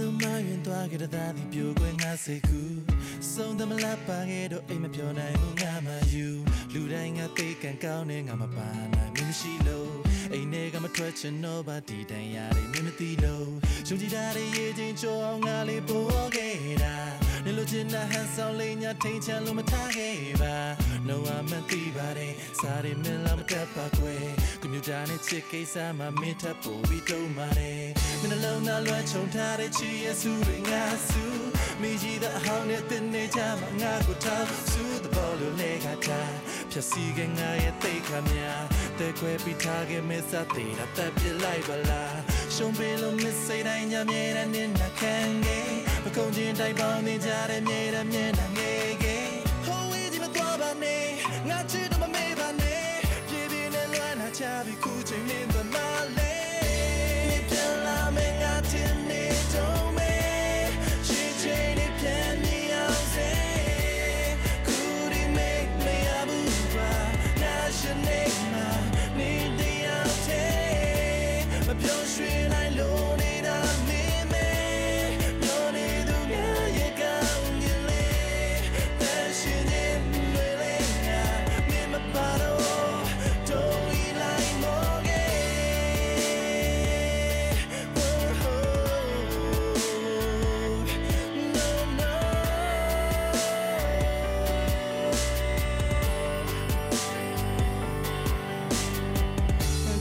လုံးမရင်သွားကြတဲ့ဒီပြိုခွဲငါစိတ်ကူစုံသမလာပါခဲ့တော့အိမ်မပြောနိုင်ဘူးငါမှယူလူတိုင်းငါသိကန်ကောင်းနေငါမပါနိုင်မင်းမရှိလို့အိမ်ထဲကမထွက်ချင်တော့ပါဒီတန်ရတယ်မင်းမသိလို့ရှုံကြည်တာရဲ့ရေချင်းချောအောင်ငါလေးပေါ်ခဲ့တာနေလို့ချင်တဲ့ဟန်ဆောင်လေးညာထိန်ချလို့မထားခဲ့ပါ No အမသိပါတယ်စားရမလားမတတ်ပါကွယ် ကွန်ပျူတာနဲ့ချစ်ကိစ္စမှာမင်းထပ်ပို့ပြီးတုံးပါတယ်မင်းလုံးသားလွှမ်းချုံထားတဲ့ချီရဲ့စုတွေငါစုမိကြီးတဲ့အဟောင်းနဲ့တင်းနေကြမှာငါကိုထောက်စုသဘောလိုလဲခါတာဖြတ်စီကငါရဲ့တိတ်ခါများတဲ့ခွဲပြီးထားခဲ့မဲ့စတဲ့တာတပ်ပြလိုက်ပါလားရှုံးပေးလို့မစိတ်တိုင်းညမြဲတဲ့နေနာခံခဲ့မကုန်ချင်းတိုက်ပေါင်းနေကြတဲ့မြဲတဲ့မျက်နှာငယ်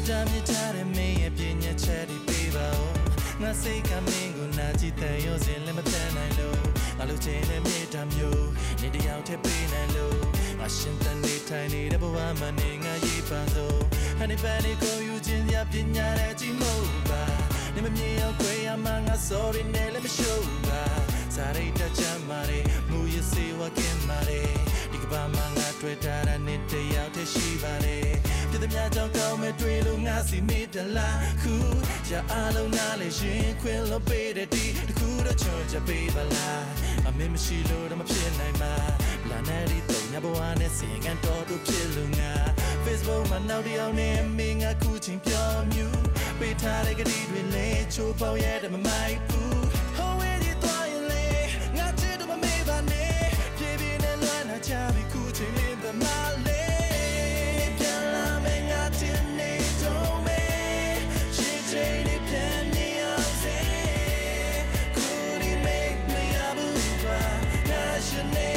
တာမြစ်ထားတဲ့မင်းရဲ့ပြညတ်ချက်တွေပေးပါဦးငါစိတ်ကမင်းကိုနာကြည့်တဲ့ရောစင်လည်းမတန်နိုင်လို့ငါလိုချင်တဲ့မြေတာမျိုးနေတယောက်တည်းပေးနိုင်လို့ငါရှင်တန်နေထိုင်နေတဲ့ဘဝမှာနေငါရေးပန်းဆုံးဟန်ဒီပန်နေကိုယူခြင်းရပညာတဲ့ကြည့်မို့ပါနေမမြင်ရောက်ခွေရမှာငါ sorry နဲ့လည်းမရှုပ်ပါစားရိတ်တချမ်းမာတယ်မူရစေဝကင်မာတယ်ဒီကဘာမှာငါတွေ့တာနဲ့တယောက်တည်းရှိပါတယ်ပြည့်တဲ့များကြောင့်ကောင်းမဲ့တွေ့လို့ငါ စီမိတလားခုရအားလုံးနားလေရင်ခွင်လို့ပေးတဲ့ဒီတခုတော့ချောချပေးပါလားအမေမရှိလို့တော့မဖြစ်နိုင်မှာလာနေဒီတော့ညဘဝနဲ့စင်ကန်တော်တို့ဖြစ်လို့ငါ Facebook မှာနောက်တစ်ယောက်နဲ့မင်းငါခုချင်းပြောမြူပေးထားတဲ့ကတိတွေလဲချိုးပေါက်ရတဲ့မမိုက်ဘူး Oh, when you thought you lay, ငါချစ်တော့မမေ့ပါနဲ့ပြေပြေနဲ့လွမ်းနာချပြီးခုချိန်လေးပဲမလဲ your